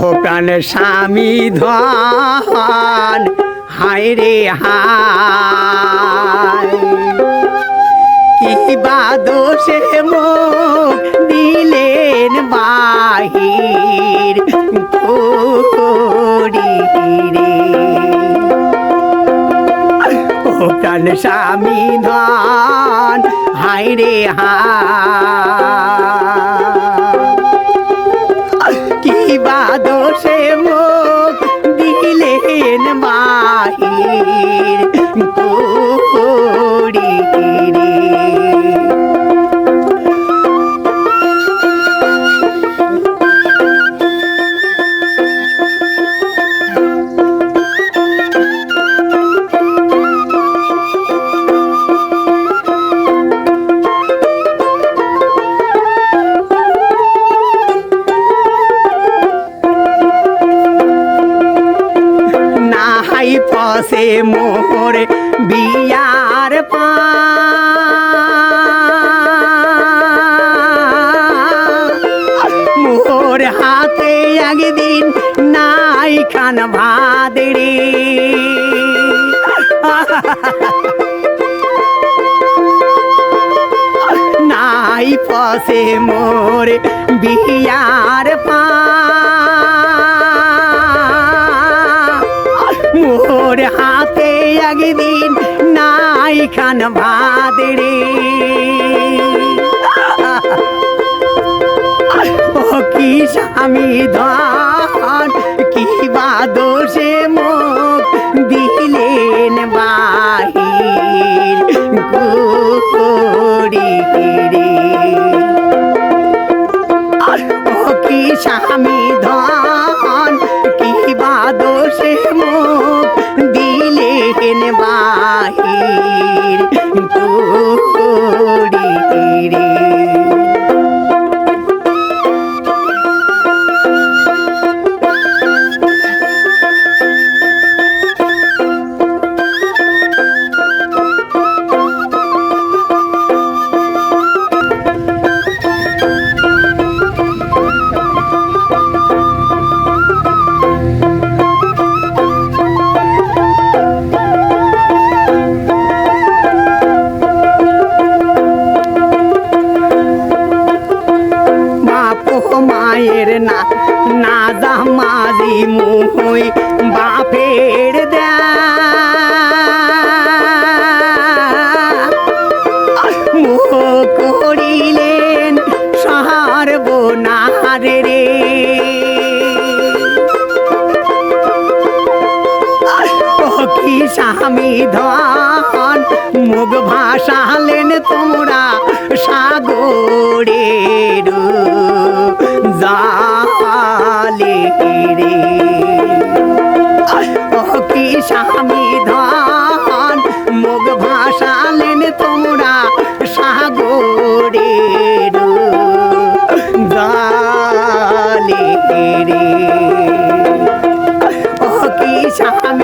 প্রাণ স্বামী ধন। হায় রে হায়। কি বা দোষে মুখ দিলেন বাহির। রে। স্বামী ধন। হায় রে হায়। বাহির ফসে মোর বিয়ার পা মোর হাতে একদিন নাই খান ভাদরে নাই ফসে মোর বিয়ার একদিন নাই খান ভাদরে ও কি স্বামী ধন? রে কি স্বামী ধন মুখ ভাসালেন তোমরা সাগরের জালে রে ও কি স্বামী ধন মুখ ভাসালেন তোমরা সাগরের জালে রে ও কি স্বামী